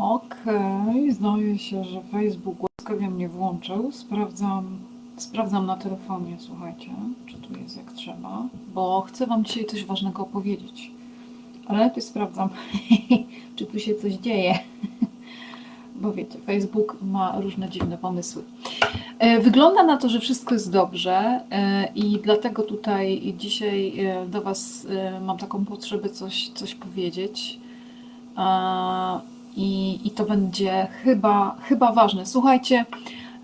Okej, zdaje się, że Facebook łaskawie mnie włączył. Sprawdzam, sprawdzam na telefonie, słuchajcie, czy tu jest jak trzeba, bo chcę Wam dzisiaj coś ważnego opowiedzieć. Ale najpierw sprawdzam, czy tu się coś dzieje. Bo wiecie, Facebook ma różne dziwne pomysły. E, Wygląda na to, że wszystko jest dobrze e, i dlatego tutaj dzisiaj e, do Was mam taką potrzebę coś, coś powiedzieć. I, I to będzie chyba, chyba ważne. Słuchajcie,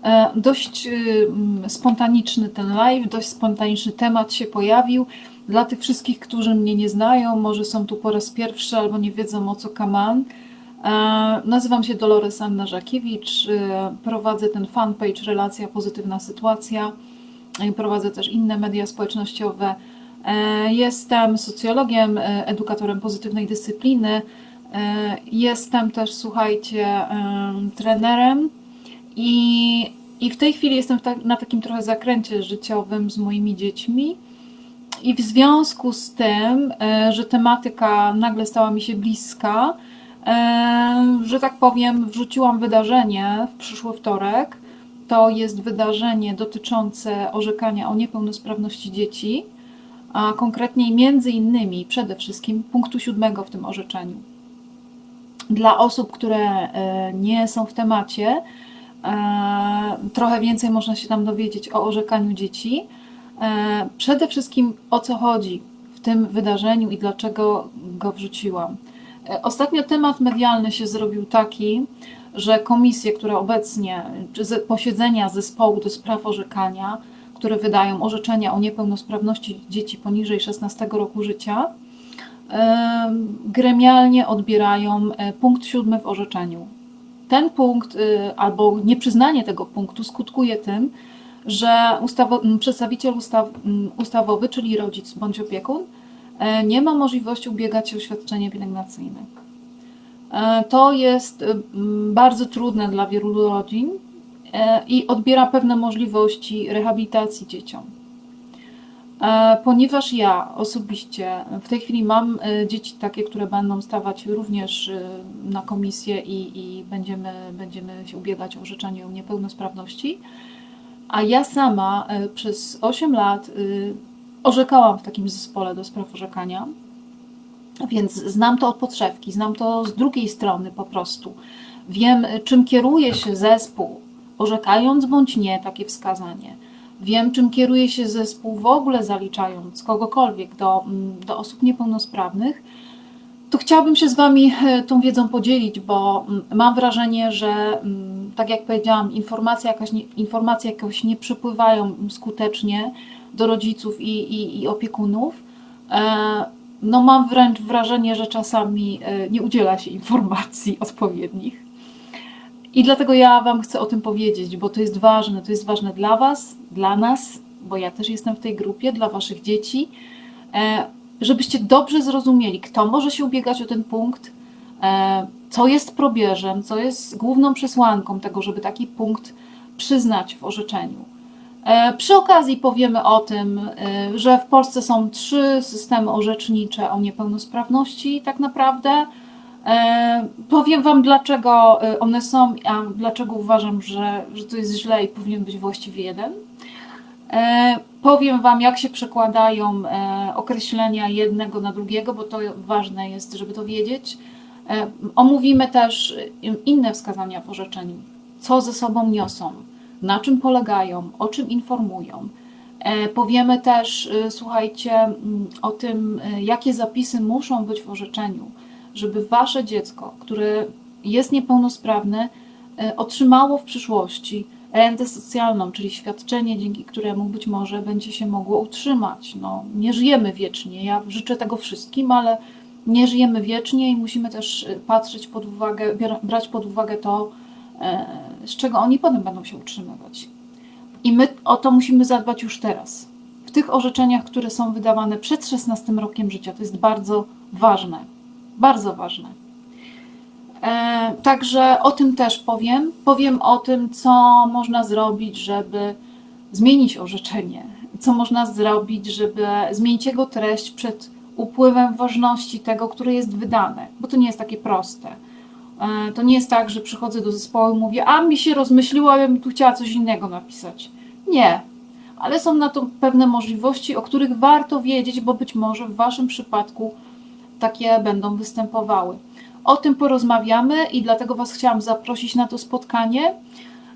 e, dość y, mm, spontaniczny ten live, dość spontaniczny temat się pojawił. Dla tych wszystkich, którzy mnie nie znają, może są tu po raz pierwszy albo nie wiedzą o co kaman. E, Nazywam się Dolores Anna Żakiewicz, e, prowadzę ten fanpage Relacja Pozytywna Sytuacja, E, prowadzę też inne media społecznościowe. Jestem socjologiem, edukatorem pozytywnej dyscypliny, Jestem też, słuchajcie, em, trenerem i, i w tej chwili jestem tak, na takim trochę zakręcie życiowym z moimi dziećmi. I w związku z tym, e, że tematyka nagle stała mi się bliska, e, że tak powiem, wrzuciłam wydarzenie w przyszły wtorek. To jest wydarzenie dotyczące orzekania o niepełnosprawności dzieci, a konkretniej między innymi przede wszystkim punktu siódmego w tym orzeczeniu dla osób, które e, nie są w temacie, e, trochę więcej można się tam dowiedzieć o orzekaniu dzieci. E, Przede wszystkim o co chodzi w tym wydarzeniu i dlaczego go wrzuciłam. Ostatnio temat medialny się zrobił taki, że komisje, które obecnie, czy ze- posiedzenia zespołu do spraw orzekania, które wydają orzeczenia o niepełnosprawności dzieci poniżej 16 roku życia, gremialnie odbierają e, punkt siódmy w orzeczeniu. Ten punkt y, albo nieprzyznanie tego punktu skutkuje tym, że ustawo, przedstawiciel ustaw, ustawowy, czyli rodzic bądź opiekun, e, nie ma możliwości ubiegać się o świadczenie pielęgnacyjne. E, To jest y, bardzo trudne dla wielu rodzin i odbiera pewne możliwości rehabilitacji dzieciom. E, Ponieważ ja osobiście w tej chwili mam e, dzieci takie, które będą stawać również e, na komisję i, i będziemy, będziemy się ubiegać o orzeczenie o niepełnosprawności, a ja sama przez 8 lat orzekałam w takim zespole do spraw orzekania, więc znam to od podszewki, znam to z drugiej strony po prostu. Wiem, czym kieruje się zespół, orzekając bądź nie takie wskazanie. Wiem, czym kieruje się zespół w ogóle zaliczając kogokolwiek do, mm, do osób niepełnosprawnych, to chciałabym się z Wami e, tą wiedzą podzielić, bo mm, mam wrażenie, że mm, tak jak powiedziałam, informacje, jakaś nie, informacje jakoś nie przypływają skutecznie do rodziców i, i, i opiekunów. E, No mam wręcz wrażenie, że czasami e, nie udziela się informacji odpowiednich. I dlatego ja Wam chcę o tym powiedzieć, bo to jest ważne. To jest ważne dla Was, dla nas, bo ja też jestem w tej grupie, dla Waszych dzieci, e, żebyście dobrze zrozumieli, kto może się ubiegać o ten punkt, e, co jest probierzem, co jest główną przesłanką tego, żeby taki punkt przyznać w orzeczeniu. E, Przy okazji powiemy o tym, że w Polsce są trzy systemy orzecznicze o niepełnosprawności, tak naprawdę. E, Powiem Wam, dlaczego e, one są, a dlaczego uważam, że, że to jest źle i powinien być właściwie jeden. E, Powiem Wam, jak się przekładają określenia jednego na drugiego, bo to ważne jest, żeby to wiedzieć. Omówimy też inne wskazania w orzeczeniu, co ze sobą niosą, na czym polegają, o czym informują. Powiemy też, słuchajcie, mm, o tym, jakie zapisy muszą być w orzeczeniu, żeby Wasze dziecko, które jest niepełnosprawne, e, otrzymało w przyszłości rentę socjalną, czyli świadczenie, dzięki któremu być może będzie się mogło utrzymać. No, nie żyjemy wiecznie. Ja życzę tego wszystkim, ale nie żyjemy wiecznie i musimy też e, patrzeć pod uwagę, brać pod uwagę to, e, z czego oni potem będą się utrzymywać. I my o to musimy zadbać już teraz. W tych orzeczeniach, które są wydawane przed 16 rokiem życia, to jest bardzo ważne. Bardzo ważne. E, Także o tym też powiem. Powiem o tym, co można zrobić, żeby zmienić orzeczenie. Co można zrobić, żeby zmienić jego treść przed upływem ważności tego, które jest wydane, bo to nie jest takie proste. E, To nie jest tak, że przychodzę do zespołu i mówię, a mi się rozmyśliła, ja bym tu chciała coś innego napisać. Nie, ale są na to pewne możliwości, o których warto wiedzieć, bo być może w Waszym przypadku takie będą występowały. O tym porozmawiamy i dlatego Was chciałam zaprosić na to spotkanie.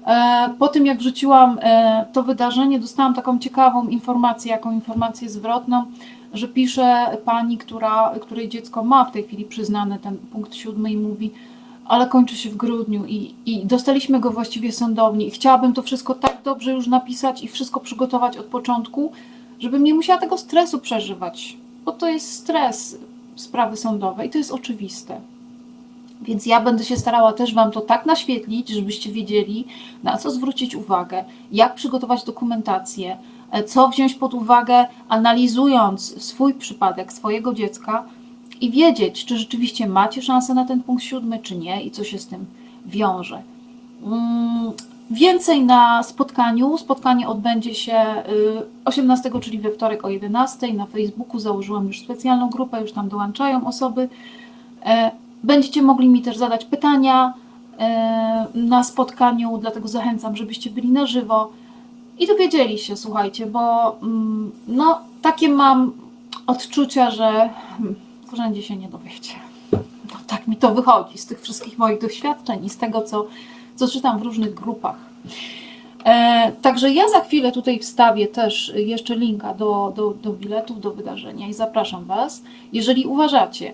E, Po tym, jak wrzuciłam e, to wydarzenie, dostałam taką ciekawą informację, jaką informację zwrotną, że pisze pani, która, której dziecko ma w tej chwili przyznany ten punkt siódmy i mówi, ale kończy się w grudniu i, i dostaliśmy go właściwie sądownie i chciałabym to wszystko tak dobrze już napisać i wszystko przygotować od początku, żebym nie musiała tego stresu przeżywać, bo to jest stres sprawy sądowe i to jest oczywiste. Więc ja będę się starała też Wam to tak naświetlić, żebyście wiedzieli, na co zwrócić uwagę, jak przygotować dokumentację, e, co wziąć pod uwagę, analizując swój przypadek, swojego dziecka i wiedzieć, czy rzeczywiście macie szansę na ten punkt siódmy, czy nie i co się z tym wiąże. Więcej na spotkaniu. Spotkanie odbędzie się y, 18, czyli we wtorek o 11. Na Facebooku założyłam już specjalną grupę, już tam dołączają osoby. E, Będziecie mogli mi też zadać pytania e, na spotkaniu, dlatego zachęcam, żebyście byli na żywo i dowiedzieli się, słuchajcie, bo mm, no, takie mam odczucia, że hmm, w urzędzie się nie dowiecie. No, tak mi to wychodzi z tych wszystkich moich doświadczeń i z tego, co, co czytam w różnych grupach. E, także ja za chwilę tutaj wstawię też jeszcze linka do, do, do biletów, do wydarzenia i zapraszam Was. Jeżeli uważacie,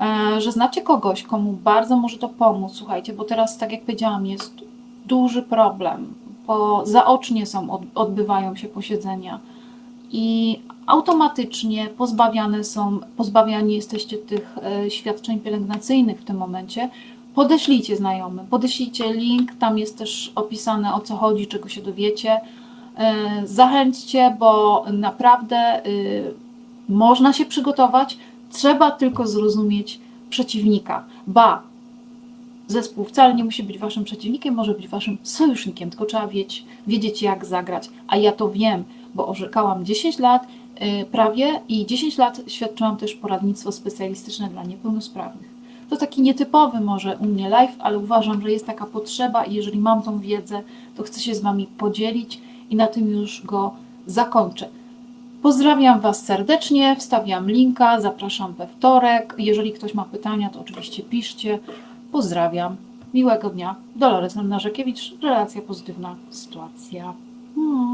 e, że znacie kogoś, komu bardzo może to pomóc, słuchajcie, bo teraz, tak jak powiedziałam, jest duży problem, bo zaocznie są, od, odbywają się posiedzenia i automatycznie pozbawiane są, pozbawiani jesteście tych e, świadczeń pielęgnacyjnych w tym momencie. Podeślijcie znajomym, podeślijcie link, tam jest też opisane o co chodzi, czego się dowiecie. E, Zachęćcie, bo naprawdę y, można się przygotować, trzeba tylko zrozumieć przeciwnika. Ba, zespół wcale nie musi być waszym przeciwnikiem, może być waszym sojusznikiem, tylko trzeba wiedzieć, wiedzieć jak zagrać. A ja to wiem, bo orzekałam 10 lat y, prawie i 10 lat świadczyłam też poradnictwo specjalistyczne dla niepełnosprawnych. To taki nietypowy może u mnie live, ale uważam, że jest taka potrzeba i jeżeli mam tą wiedzę, to chcę się z wami podzielić i na tym już go zakończę. Pozdrawiam Was serdecznie, wstawiam linka, zapraszam we wtorek. Jeżeli ktoś ma pytania, to oczywiście piszcie. Pozdrawiam. Miłego dnia. Dolores Narzekiewicz, relacja pozytywna sytuacja. Hmm.